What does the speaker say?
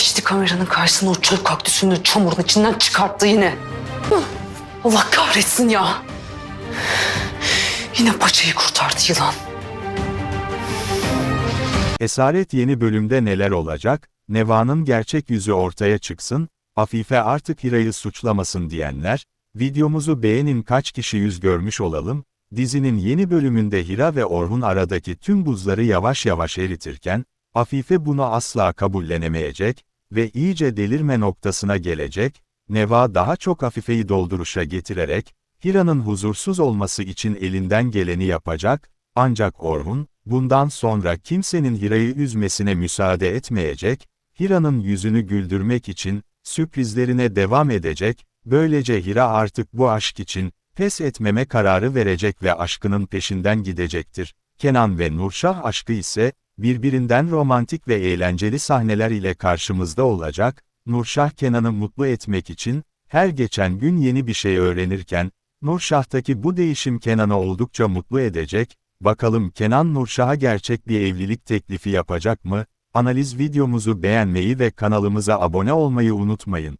Geçti kameranın karşısına o çöl kaktüsünü çamurun içinden çıkarttı yine. Allah kahretsin ya. Yine paçayı kurtardı yılan. Esaret yeni bölümde neler olacak? Neva'nın gerçek yüzü ortaya çıksın, Afife artık Hira'yı suçlamasın diyenler, videomuzu beğenin kaç kişi yüz görmüş olalım, dizinin yeni bölümünde Hira ve Orhun aradaki tüm buzları yavaş yavaş eritirken, Afife bunu asla kabullenemeyecek ve iyice delirme noktasına gelecek, Neva daha çok Afife'yi dolduruşa getirerek, Hira'nın huzursuz olması için elinden geleni yapacak, ancak Orhun, bundan sonra kimsenin Hira'yı üzmesine müsaade etmeyecek, Hira'nın yüzünü güldürmek için, sürprizlerine devam edecek, böylece Hira artık bu aşk için, pes etmeme kararı verecek ve aşkının peşinden gidecektir. Kenan ve Nurşah aşkı ise, birbirinden romantik ve eğlenceli sahneler ile karşımızda olacak, Nurşah Kenan'ı mutlu etmek için, her geçen gün yeni bir şey öğrenirken, Nurşah'taki bu değişim Kenan'ı oldukça mutlu edecek, bakalım Kenan Nurşah'a gerçek bir evlilik teklifi yapacak mı? Analiz videomuzu beğenmeyi ve kanalımıza abone olmayı unutmayın.